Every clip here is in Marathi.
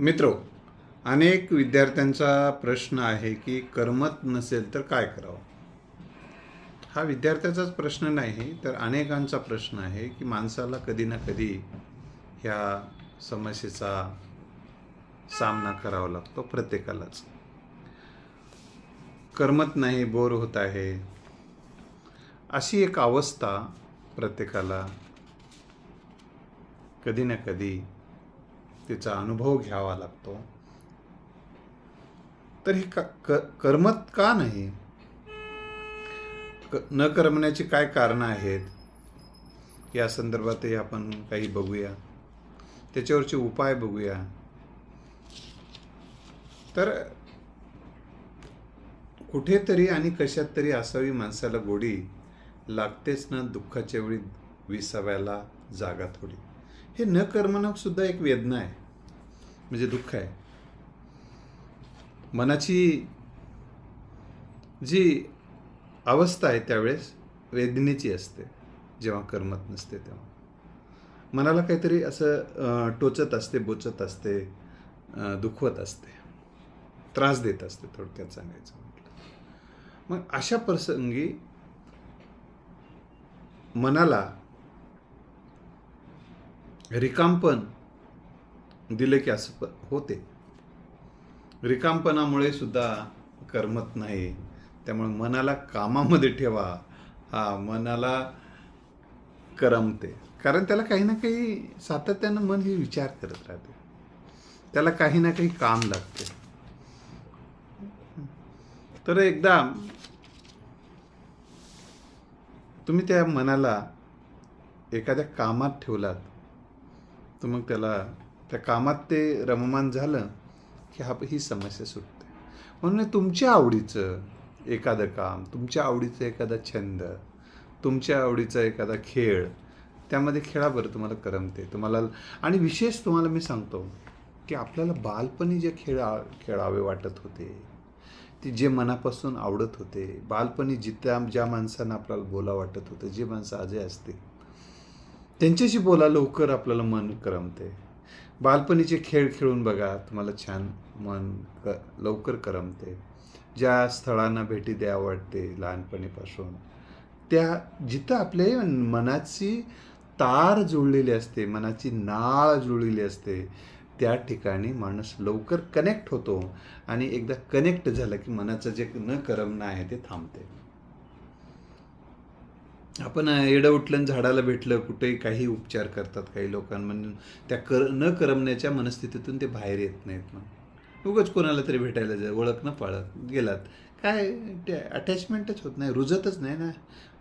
मित्रो अनेक विद्यार्थ्यांचा प्रश्न आहे की करमत नसेल तर काय करावं? हा विद्यार्थ्याचाच प्रश्न नाही तर अनेकांचा प्रश्न आहे की माणसाला कधी ना कधी ह्या समस्येचा सामना करावा लागतो प्रत्येकालाच. करमत नाही बोर होत आहे अशी एक अवस्था प्रत्येकाला कधी ना कधी तिचा अनुभव घ्यावा लागतो. तर हे क कर्मत करमत का नाही? क न करमण्याची काय कारणं आहेत? या संदर्भातही आपण काही बघूया. त्याच्यावरचे उपाय बघूया. तर कुठेतरी आणि कशात तरी असावी माणसाला गोडी लागतेच ना दुःखाच्या वेळी विसाव्याला जागा थोडी. हे न करमणं सुद्धा एक वेदना आहे. म्हणजे दुःख आहे. मनाची जी अवस्था आहे त्यावेळेस वेदनेची असते जेव्हा कर्मत नसते तेव्हा. मनाला काहीतरी असं टोचत असते बोचत असते दुखवत असते. त्रास देत असते थोडक्यात सांगायचं म्हटलं. मग अशा प्रसंगी मनाला रिकामपण दिले की असं होते. रिकामपणामुळे सुद्धा करमत नाही. त्यामुळे मनाला कामामध्ये ठेवा. हा मनाला करमते. कारण त्याला काही ना काही सातत्यानं मन हे विचार करत राहते. त्याला काही ना काही काम लागते. तर एकदा तुम्ही त्या मनाला एखाद्या कामात ठेवलात तर मग त्याला त्या कामात ते रममान झालं की हा ही समस्या सुटते. म्हणून तुमच्या आवडीचं एखादं काम तुमच्या आवडीचं एखादा छंद तुमच्या आवडीचा एखादा खेळ त्यामध्ये खेळा बरं तुम्हाला करमते. तुम्हाला आणि विशेष तुम्हाला मी सांगतो की आपल्याला बालपणी जे खेळ खेळावे वाटत होते ते जे मनापासून आवडत होते बालपणी जित्या ज्या माणसांना आपल्याला बोला वाटत होतं जे माणसं आजही असते त्यांच्याशी बोला लवकर आपल्याला मन करमते. बालपणीचे खेळ खेळून बघा तुम्हाला छान मन क लवकर करमते. ज्या स्थळांना भेटी द्या आवडते लहानपणीपासून. त्या जिथं आपल्या मनाची तार जुळलेली असते मनाची नाळ जुळलेली असते त्या ठिकाणी माणूस लवकर कनेक्ट होतो आणि एकदा कनेक्ट झालं की मनाचं जे न करमणं आहे ते थांबते. आपण एडं उठलं आणि झाडाला भेटलं कुठेही काही उपचार करतात काही लोकांमध्ये म्हणजे त्या कर न करमण्याच्या मनस्थितीतून ते बाहेर येत नाहीत मग. उगच कोणाला तरी भेटायला जा ओळख न पाळत गेलात. काय ते अटॅचमेंटच होत नाही रुजतच नाही ना.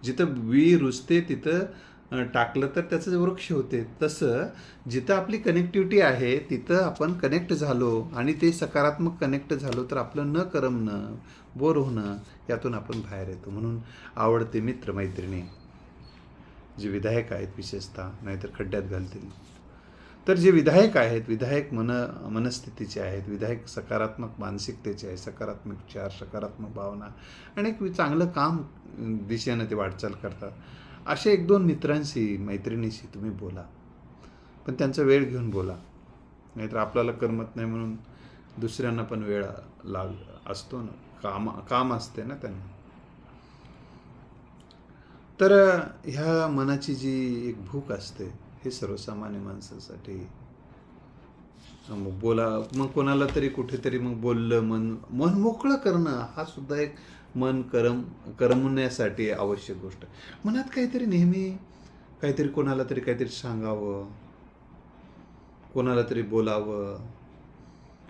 जिथं वी रुजते तिथं टाकलं तर त्याचं वृक्ष होते तसं जिथं आपली कनेक्टिव्हिटी आहे तिथं आपण कनेक्ट झालो आणि ते सकारात्मक कनेक्ट झालो तर आपलं न करमणं बोर होणं यातून आपण बाहेर येतो. म्हणून आवडते मित्र मैत्रिणी जे विधायक आहेत विशेषतः नाहीतर खड्ड्यात घालतील. तर जे विधायक आहेत विधायक मन मनस्थितीचे आहेत विधायक सकारात्मक मानसिकतेचे आहे सकारात्मक विचार सकारात्मक भावना आणि एक चांगलं काम दिशेनं ते वाटचाल करतात. असे एक दोन मित्रांशी मैत्रिणीशी तुम्ही बोला. पण त्यांचा वेळ घेऊन बोला. नाहीतर आपल्याला करमत नाही म्हणून दुसऱ्यांना पण वेळ लाग असतो ना. काम काम असते ना त्यांना. तर ह्या मनाची जी एक भूक असते हे सर्वसामान्य माणसासाठी मग बोला मग कोणाला तरी कुठेतरी मग बोललं मन मन मोकळं करणं हा सुद्धा एक मन करम करमण्यासाठी आवश्यक गोष्ट. मनात काहीतरी नेहमी काहीतरी कोणाला तरी काहीतरी सांगावं कोणाला तरी बोलावं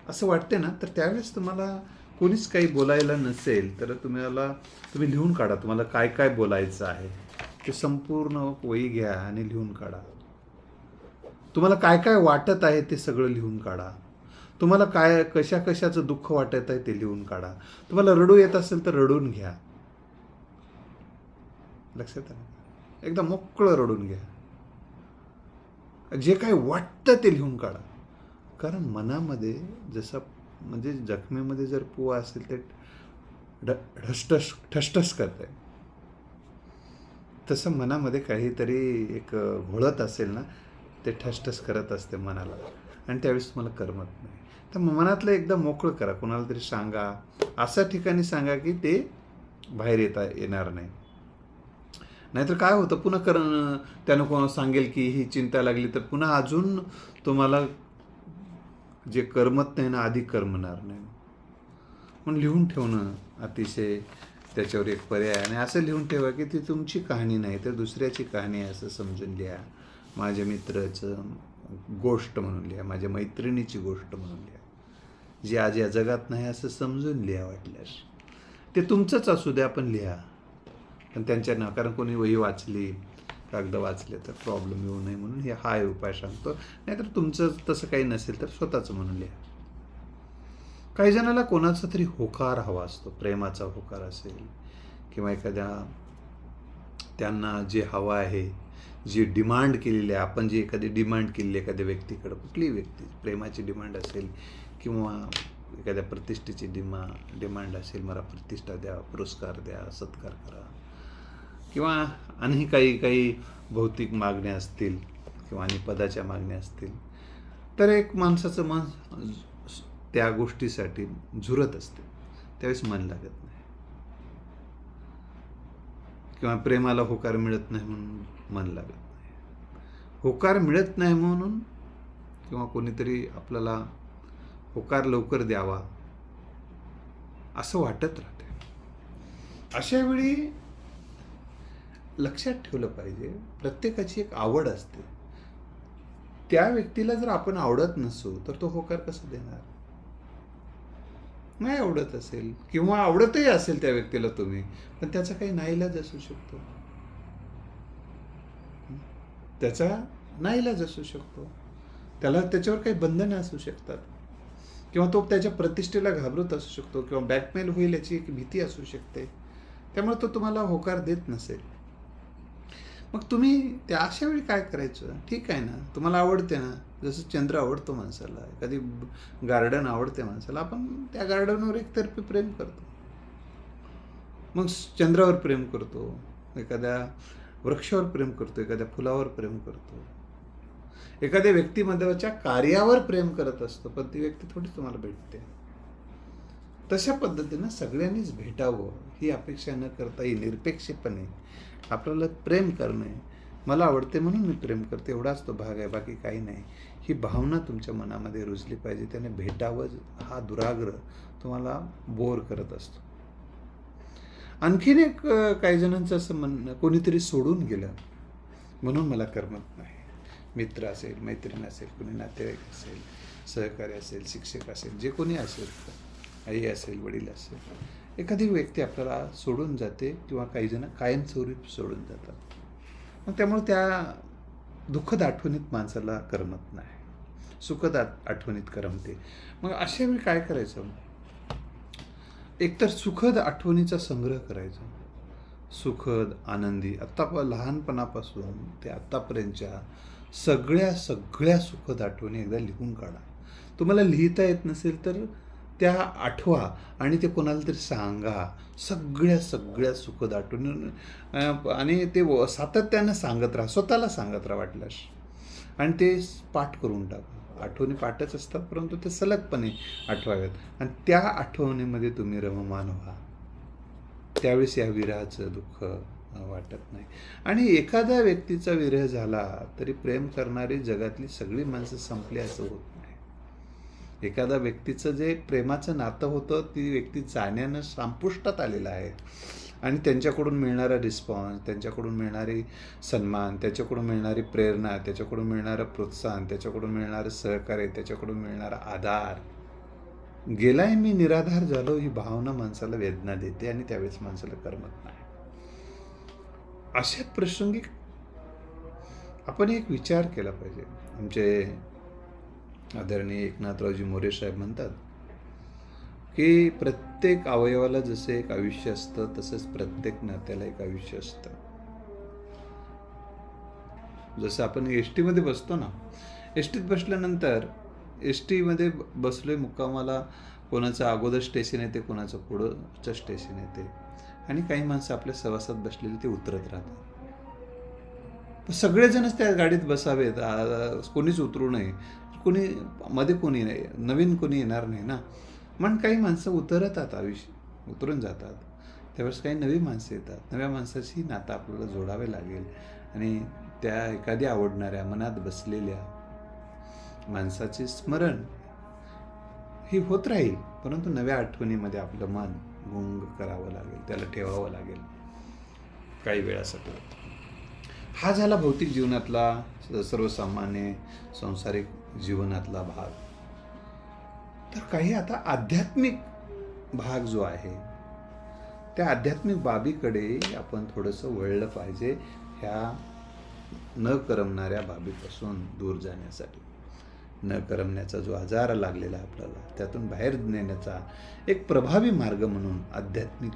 असं वाटते ना? तर त्यावेळेस तुम्हाला कोणीच काही बोलायला नसेल तर तुम्हाला तुम्ही लिहून काढा तुम्हाला काय काय बोलायचं आहे. ते संपूर्ण वही घ्या आणि लिहून काढा. तुम्हाला काय काय वाटत आहे ते सगळं लिहून काढा. तुम्हाला काय कशा कशाचं दुःख वाटत आहे ते लिहून काढा. तुम्हाला रडू येत असेल तर रडून घ्या. लक्षात आलं एकदा मोकळं रडून घ्या. जे काय वाटतं ते लिहून काढा. कारण मनामध्ये जसं म्हणजे जखमेमध्ये जर पुवा असेल तर ढ ढसठस ठसठस करत आहे तसं मनामध्ये काहीतरी एक घोळत असेल ना ते ठसठस करत असते मनाला. आणि त्यावेळेस तुम्हाला करमत नाही. तर मनातलं एकदा मोकळं करा. कोणाला तरी सांगा. अशा ठिकाणी सांगा की ते बाहेर येता येणार नाही. नाहीतर काय होतं? पुन्हा कर त्यानं कोणाला सांगेल की ही चिंता लागली तर पुन्हा अजून तुम्हाला जे करमत नाही ना आधी करमणार नाही. म्हणून लिहून ठेवणं अतिशय त्याच्यावर एक पर्याय आणि असं लिहून ठेवा की ती तुमची कहाणी नाही तर दुसऱ्याची कहाणी आहे असं समजून लिहा. माझ्या मित्राचं गोष्ट म्हणून लिहा माझ्या मैत्रिणीची गोष्ट म्हणून लिहा. जी आज या जगात नाही असं समजून लिहा वाटल्यास. ते तुमचंच असू द्या पण लिहा. पण त्यांच्या ना कारण कोणी वही वाचली कागद वाचले तर प्रॉब्लेम येऊ नये म्हणून हे हा उपाय सांगतो. नाहीतर तुमचं तसं काही नसेल तर स्वतःचं म्हणून लिहा. काही जणाला कोणाचा तरी होकार हवा असतो प्रेमाचा होकार असेल किंवा एखाद्या त्यांना जे हवं आहे जी डिमांड केलेली आहे आपण जी एखादी डिमांड केलेली आहे एखाद्या व्यक्तीकडं कुठलीही व्यक्ती प्रेमाची डिमांड असेल किंवा एखाद्या प्रतिष्ठेची डिमा डिमांड असेल मला प्रतिष्ठा द्या पुरस्कार द्या सत्कार करा. किंवा आणि काही काही भौतिक मागण्या असतील किंवा आणि पदाच्या मागण्या असतील तर एक माणसाचं मन त्या गोष्टीसाठी झुरत असते. त्यावेळेस मन लागत नाही. किंवा प्रेमाला होकार मिळत नाही म्हणून मन लागत नाही. होकार मिळत नाही म्हणून किंवा कोणीतरी आपल्याला होकार लवकर द्यावा असं वाटत राहते. अशा वेळी लक्षात ठेवलं पाहिजे. प्रत्येकाची एक आवड असते. त्या व्यक्तीला जर आपण आवडत नसू तर तो होकार कसा देणार? नाही आवडत असेल किंवा आवडतही असेल त्या व्यक्तीला तुम्ही पण त्याचा काही नाईलाज असू शकतो. त्याचा नाईलाज असू शकतो. त्याला त्याच्यावर काही बंधनं असू शकतात. किंवा तो त्याच्या प्रतिष्ठेला घाबरत असू शकतो किंवा बॅकमेल होईल याची एक भीती असू शकते. त्यामुळे तो तुम्हाला होकार देत नसेल. मग तुम्ही त्या अशा वेळी काय करायचं? ठीक आहे ना. तुम्हाला आवडते ना. जसं चंद्र आवडतो माणसाला एखादी गार्डन आवडते माणसाला आपण त्या गार्डनवर एकतर्फी प्रेम करतो. मग चंद्रावर प्रेम करतो एखाद्या वृक्षावर प्रेम करतो एखाद्या फुलावर प्रेम करतो. एखाद्या व्यक्तिमत्वाच्या कार्यावर प्रेम करत असतो पण ती व्यक्ती थोडी तुम्हाला भेटते. तशा पद्धतीनं सगळ्यांनीच भेटावं ही अपेक्षा न करता ही निरपेक्षपणे आपल्याला प्रेम करणे. मला आवडते म्हणून मी प्रेम करते एवढाच तो भाग आहे बाकी काही नाही. ही भावना तुमच्या मनामध्ये रुजली पाहिजे त्याने भेटावं हा दुराग्रह तुम्हाला बोर करत असतो. आणखीन एक काही जणांचं असं म्हणणं कोणीतरी सोडून गेलं म्हणून मला करमत नाही. मित्र असेल मैत्रीण असेल कोणी नातेवाईक असेल सहकारी असेल शिक्षक असेल जे कोणी असेल. आई असेल वडील असेल. एखादी व्यक्ती आपल्याला सोडून जाते किंवा काही जण सोडून जातात. मग त्यामुळे त्या दुःखद आठवणीत माणसाला करमत नाही. सुखद आठवणीत करमते. मग अशा वेळी काय करायचं? एकतर सुखद आठवणीचा संग्रह करायचा. सुखद आनंदी आत्ता लहानपणापासून ते आत्तापर्यंतच्या सगळ्या सगळ्या सुखद आठवणी एकदा लिहून काढा. तुम्हाला लिहिता येत नसेल तर त्या आठवा आणि ते कोणाला तरी सांगा. सगळ्या सगळ्या सुखद आठवणी आणि ते व- सातत्यानं सांगत राहा स्वतःला सांगत राहा वाटल्यास. आणि ते पाठ करून टाका. आठवणी पाठच असतात परंतु ते सलगपणे आठवाव्यात आणि त्या आठवणीमध्ये तुम्ही रममान व्हा. त्यावेळेस या विरहाचं दुःख वाटत नाही. आणि एखाद्या व्यक्तीचा विरह झाला तरी प्रेम करणारी जगातली सगळी माणसं संपली असं होत एखाद्या व्यक्तीचं जे प्रेमाचं नातं होतं ती व्यक्ती जाण्यानं संपुष्टात आलेलं आहे. आणि त्यांच्याकडून मिळणारा रिस्पॉन्स त्यांच्याकडून मिळणारी सन्मान त्याच्याकडून मिळणारी प्रेरणा त्याच्याकडून मिळणारं प्रोत्साहन त्याच्याकडून मिळणारं सहकार्य त्याच्याकडून मिळणारा आधार. गेलाय मी निराधार झालो ही भावना माणसाला वेदना देते आणि त्यावेळेस माणसाला करमत नाही. अशा प्रसंगी आपण एक विचार केला पाहिजे. आमचे आदरणीय एकनाथरावजी मोरे साहेब म्हणतात की प्रत्येक अवयवाला जसं एक आयुष्य असतं तसंच प्रत्येक नात्याला एक आयुष्य असतं. जसं आपण एस टीमध्ये बसतो ना एस टीत बसल्यानंतर एस टीमध्ये बसलोय मुक्कामाला कोणाचं अगोदर स्टेशन येते कोणाचं पुढंचं स्टेशन येते. आणि काही माणसं आपल्या सहवासात बसलेली ते उतरत राहतात. सगळेजणच त्या गाडीत बसावेत कोणीच उतरू नये. कोणी मध्ये कोणी नाही नवीन कोणी येणार नाही ना. म्हणून काही माणसं उतरतात आयुष्य उतरून जातात. त्यावेळेस काही नवी माणसं येतात. नव्या माणसाशी नातं आपल्याला जोडावे लागेल. आणि त्या एखाद्या आवडणाऱ्या मनात बसलेल्या माणसाचे स्मरण ही होत राहील. परंतु नव्या आठवणीमध्ये आपलं मन गुंग करावं लागेल. त्याला ठेवावं लागेल. काही वेळासाठी. हा झाला भौतिक जीवनातला सर्वसामान्य संसारिक जीवनातला भाग. तर काही आता आध्यात्मिक भाग जो आहे त्या आध्यात्मिक बाबीकडे आपण थोडंसं वळलं पाहिजे ह्या न करमणाऱ्या बाबीपासून दूर जाण्यासाठी. न करमण्याचा जो आजार लागलेला आहे आपल्याला त्यातून बाहेर नेण्याचा एक प्रभावी मार्ग म्हणून आध्यात्मिक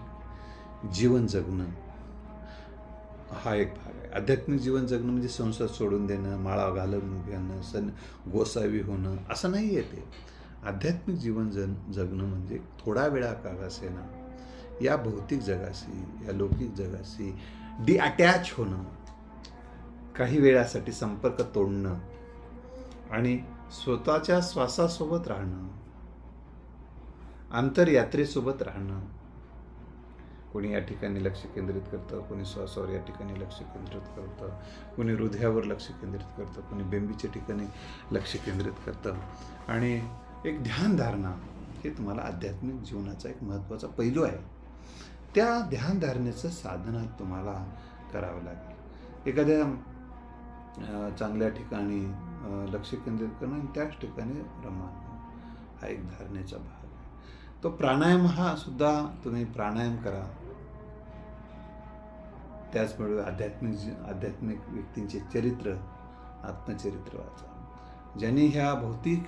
जीवन जगणं हा एक भाग आहे. आध्यात्मिक जीवन जगणं म्हणजे संसार सोडून देणं माळा घालून घेणं सण गोसावी होणं असं नाही आहे ते. आध्यात्मिक जीवन जन जगणं म्हणजे थोडा वेळा का असेना या भौतिक जगाशी या लौकिक जगाशी डिअटॅच होणं. काही वेळासाठी संपर्क तोडणं. आणि स्वतःच्या श्वासासोबत राहणं. आंतरयात्रेसोबत राहणं. कोणी या ठिकाणी लक्ष केंद्रित करतं कोणी श्वासावर या ठिकाणी लक्ष केंद्रित करतं कोणी हृदयावर लक्ष केंद्रित करतं कोणी बेंबीच्या ठिकाणी लक्ष केंद्रित करतं. आणि एक ध्यानधारणा हे तुम्हाला आध्यात्मिक जीवनाचा एक महत्त्वाचा पैलू आहे. त्या ध्यानधारणेचं साधना तुम्हाला करावं लागेल. एखाद्या चांगल्या ठिकाणी लक्ष केंद्रित करणं आणि त्याच ठिकाणी रमान हा एक धारणेचा भाग. तो प्राणायाम हा सुद्धा तुम्ही प्राणायाम करा. त्याचबरोबर आध्यात्मिक आध्यात्मिक व्यक्तींचे चरित्र आत्मचरित्र वाचा. ज्यांनी ह्या भौतिक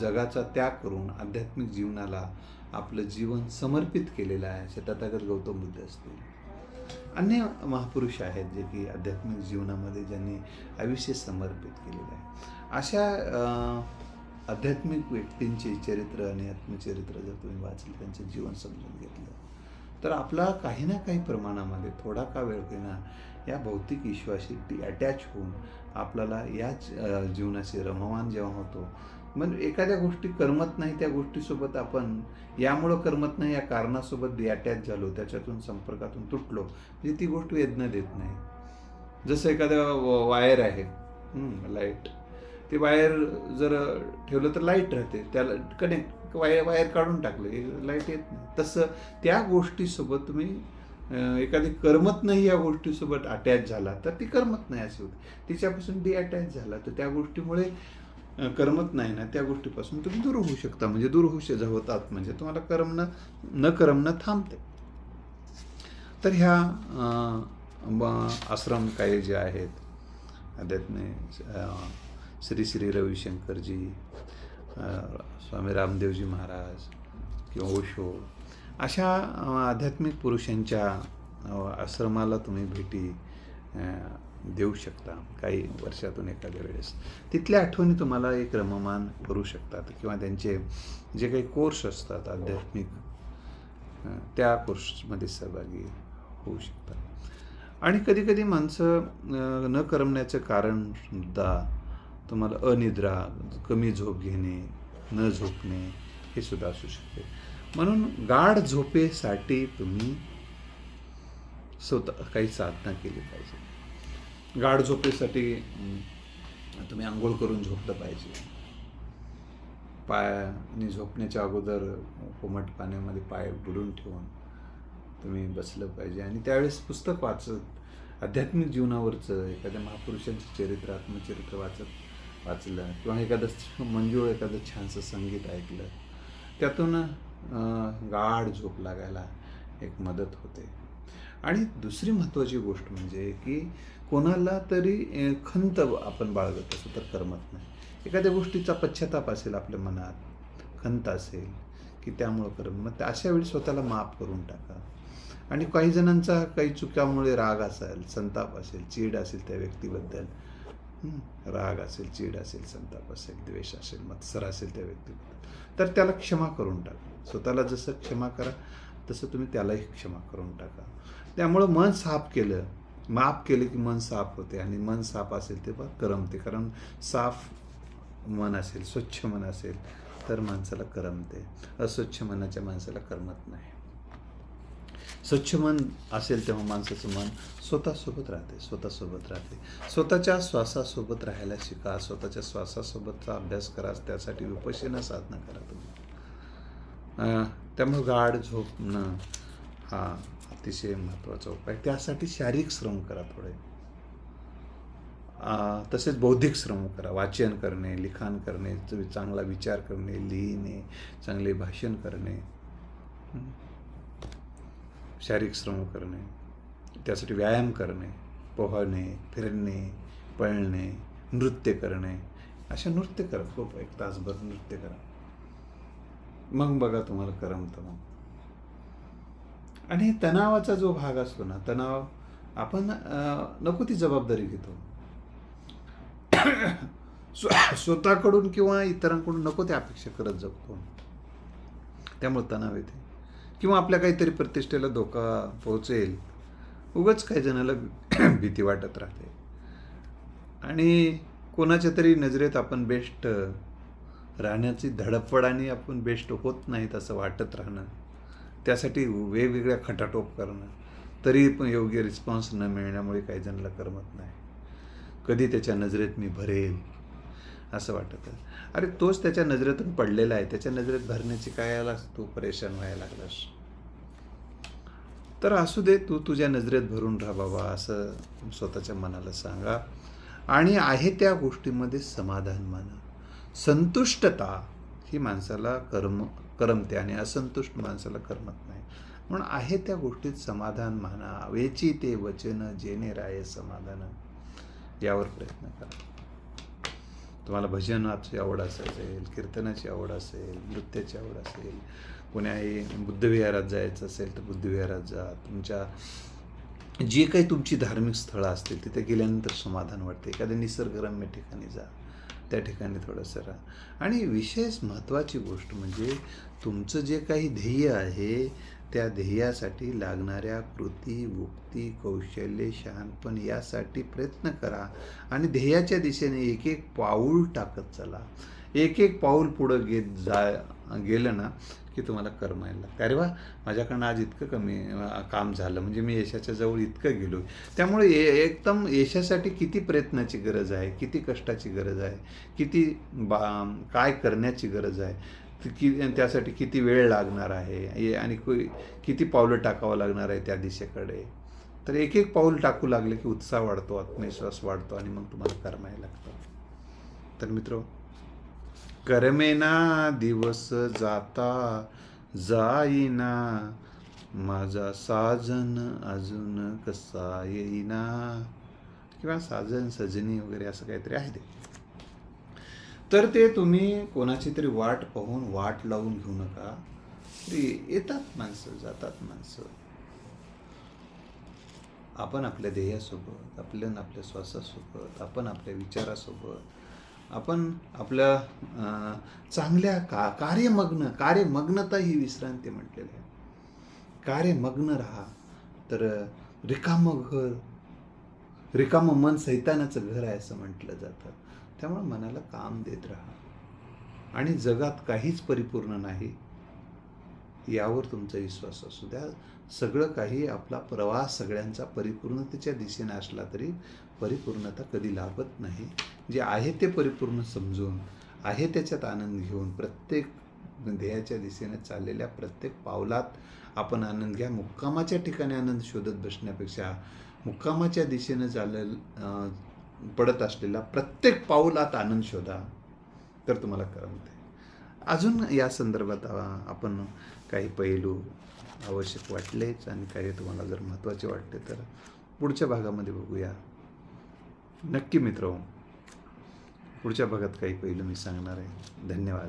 जगाचा त्याग करून आध्यात्मिक जीवनाला आपलं जीवन समर्पित केलेलं आहे असे गौतम बुद्ध असतील. अन्य महापुरुष आहेत जे की आध्यात्मिक जीवनामध्ये ज्यांनी आयुष्य समर्पित केलेलं आहे. अशा आध्यात्मिक व्यक्तींचे चरित्र आणि आत्मचरित्र जर तुम्ही वाचले त्यांचं जीवन समजून घेतलं तर आपला काही ना काही प्रमाणामध्ये थोडा का वेळ होईना या भौतिक विश्वाशी अटॅच होऊन आपल्याला याच जीवनाशी रममान जेव्हा होतो मग एखाद्या गोष्टी करमत नाही त्या गोष्टीसोबत आपण यामुळं करमत नाही या कारणासोबत अटॅच झालो त्याच्यातून संपर्कातून तुटलो म्हणजे ती गोष्ट वेदना देत नाही. जसं एखादं व- वायर आहे लाइट ते वायर जर ठेवलं तर लाइट राहते. त्याला कनेक्ट वायर वायर काढून टाकलं लाइट येत नाही. तसं त्या गोष्टीसोबत तुम्ही एखादी करमत नाही या गोष्टीसोबत अटॅच झाला तर ती करमत नाही अशी होती. तिच्यापासून डिअटॅच झाला तर त्या गोष्टीमुळे करमत नाही ना त्या गोष्टीपासून तुम्ही दूर होऊ शकता. म्हणजे दूर होऊ शकता होतात. म्हणजे तुम्हाला करमणं न करमणं थांबते. तर ह्या आश्रम काही जे आहेत अध्यात्मिक श्री श्री रविशंकरजी स्वामी रामदेवजी महाराज किंवा ओशो अशा आध्यात्मिक पुरुषांच्या आश्रमाला तुम्ही भेटी देऊ शकता काही वर्षातून एखाद्या वेळेस. तिथल्या आठवणी तुम्हाला एक रममान करू शकतात किंवा त्यांचे जे काही कोर्स असतात आध्यात्मिक त्या कोर्समध्ये सहभागी होऊ शकतात. आणि कधीकधी माणसं न करमण्याचं कारण सुद्धा तुम्हाला अनिद्रा कमी झोप घेणे न झोपणे हे सुद्धा असू शकते. म्हणून गाढ झोपेसाठी तुम्ही स्वतः काही साधना केली पाहिजे. गाढ झोपेसाठी तुम्ही आंघोळ करून झोपलं पाहिजे. पायाने झोपण्याच्या अगोदर कोमट पाण्यामध्ये पाय बुडून ठेवून तुम्ही बसलं पाहिजे. आणि त्यावेळेस पुस्तक वाचत आध्यात्मिक जीवनावरचं एखाद्या महापुरुषांचं चरित्र आत्मचरित्र वाचत वाचलं किंवा एखादं मंजूळ एखादं छानसं संगीत ऐकलं त्यातून गाढ झोप लागायला एक मदत होते. आणि दुसरी महत्त्वाची गोष्ट म्हणजे की कोणाला तरी खंत आपण बाळगत असू तर करमत नाही. एखाद्या गोष्टीचा पश्चाताप असेल आपल्या मनात खंत असेल की त्यामुळं करम मग अशा वेळी स्वतःला माफ करून टाका. आणि काही जणांचा काही चुक्यामुळे राग असेल संताप असेल चीड असेल त्या व्यक्तीबद्दल राग असेल चीड असेल संताप असेल द्वेष असेल मत्सर असेल त्या व्यक्तीबद्दल. तर त्याला क्षमा करून टाका. स्वतःला जसं क्षमा करा तसं तुम्ही त्यालाही क्षमा करून टाका. त्यामुळं मन साफ केलं माफ केलं की मन साफ होते आणि मन साफ असेल ते बघ करमते. कारण साफ मन असेल स्वच्छ मन असेल तर माणसाला करमते. अस्वच्छ मनाच्या माणसाला करमत नाही. स्वच्छ मन असेल तेव्हा माणसाचं मन स्वतःसोबत राहते स्वतःसोबत राहते. स्वतःच्या श्वासासोबत राहायला शिका स्वतःच्या श्वासासोबतचा अभ्यास करा त्यासाठी विपश्यना साधना करा तुम्ही. त्यामुळे गाढ झोपणं हा अतिशय महत्त्वाचा उपाय. त्यासाठी शारीरिक श्रम करा थोडे. तसेच बौद्धिक श्रम करा. वाचन करणे लिखाण करणे चांगला विचार करणे लिहिणे चांगले भाषण करणे. शारीरिक श्रम करणे त्यासाठी व्यायाम करणे पोहणे फिरणे पळणे नृत्य करणे अशा नृत्य करा. खूप एक तासभर नृत्य करा. मग बघा तुम्हाला करमतं मग. आणि तणावाचा जो भाग असतो ना तणाव आपण नको ती जबाबदारी घेतो. स्व- स्वतःकडून किंवा इतरांकडून नको त्या अपेक्षा करत जगतो. त्यामुळे तणाव येते. किंवा आपल्या काहीतरी प्रतिष्ठेला धोका पोहोचेल उगाच काही जणाला भीती वाटत राहते. आणि कोणाच्या तरी नजरेत आपण बेस्ट राहण्याची धडपडाने आपण बेस्ट होत नाहीत असं वाटत राहणं त्यासाठी वेगवेगळ्या खटाटोप करणं तरी पण योग्य रिस्पॉन्स न मिळण्यामुळे काही जणांना करमत नाही. कधी त्याच्या नजरेत मी भरेल असं वाटत अरे तोच त्याच्या नजरेतून पडलेला आहे. त्याच्या नजरेत भरण्याची काय आला तू परेशान व्हायला लागलास? तर असू दे तू तुझ्या नजरेत भरून राहा बाबा असं स्वतःच्या मनाला सांगा. आणि आहे त्या गोष्टीमध्ये समाधान माना. संतुष्टता ही माणसाला कर्म करमते आणि असंतुष्ट माणसाला करमत नाही. म्हणून आहे त्या गोष्टीत समाधान माना. वेची ते वचन जेणे राय समाधान. यावर प्रयत्न करा. तुम्हाला भजनाची आवड असेल कीर्तनाची आवड असेल नृत्याची आवड असेल कोणाही बुद्धविहारात जायचं असेल तर बुद्धविहारात जा. तुमच्या जी काही तुमची धार्मिक स्थळं असतील तिथे गेल्यानंतर समाधान वाटते. एखाद्या निसर्गरम्य ठिकाणी जा. त्या ठिकाणी थोडंसं राहा. आणि विशेष महत्त्वाची गोष्ट म्हणजे तुमचं जे काही ध्येय आहे त्या ध्येयासाठी लागणाऱ्या कृती भुक्ती कौशल्य शहाणपण यासाठी प्रयत्न करा आणि ध्येयाच्या दिशेने एक एक पाऊल टाकत चला. एक एक पाऊल पुढं घेत जा गेलं ना की तुम्हाला करमायला लागतं. अरे वा माझ्याकडनं आज इतकं कमी काम झालं. म्हणजे मी यशाच्या जवळ इतकं गेलो. त्यामुळे ए- एकदम यशासाठी किती प्रयत्नाची गरज आहे किती कष्टाची गरज आहे किती बा काय करण्याची गरज आहे कि त्यासाठी किती वेळ लागणार आहे? आणि किती पावलं टाकावं लागणार आहे त्या दिशेकडे? तर एक एक पाऊल टाकू लागले की उत्साह वाढतो आत्मविश्वास वाढतो आणि मग तुम्हाला कर्माय लागतं. तर मित्र करमेना दिवस जाता जाईना माझा साजन अजून कसा येईना? किंवा साजन सजनी वगैरे असं काहीतरी आहे ते. तर ते तुम्ही कोणाची तरी वाट पाहून वाट लावून घेऊ नका. ते येतात माणसं जातात माणसं. आपण आपल्या ध्येयासोबत आपल्या आपल्या श्वासासोबत आपण आपल्या विचारासोबत आपण आपल्या चांगल्या का कार्यमग्न कार्यमग्नता ही विश्रांती म्हटलेली आहे. कार्यमग्न राहा. तर रिकामं घर रिकामं मन सैतानाचं घर आहे असं म्हटलं जातं. त्यामुळे मनाला काम देत राहा. आणि जगात काहीच परिपूर्ण नाही यावर तुमचा विश्वास असू द्या. सगळं काही आपला प्रवास सगळ्यांचा परिपूर्णतेच्या दिशेने असला तरी परिपूर्णता कधी लाभत नाही. जे आहे ते परिपूर्ण समजून आहे त्याच्यात आनंद घेऊन प्रत्येक ध्येयाच्या दिशेने चाललेल्या प्रत्येक पावलात आपण आनंद घ्या. मुक्कामाच्या ठिकाणी आनंद शोधत बसण्यापेक्षा मुक्कामाच्या दिशेनं चालेल पडत असलेला प्रत्येक पाऊलात आनंद शोधा तर तुम्हाला करमते अजून या संदर्भात आपण काही पैलू आवश्यक वाटलेच आणि काही तुम्हाला जर महत्त्वाचे वाटले तर पुढच्या भागामध्ये बघूया. नक्की मित्र पुढच्या भागात काही पैलू मी सांगणार आहे. धन्यवाद.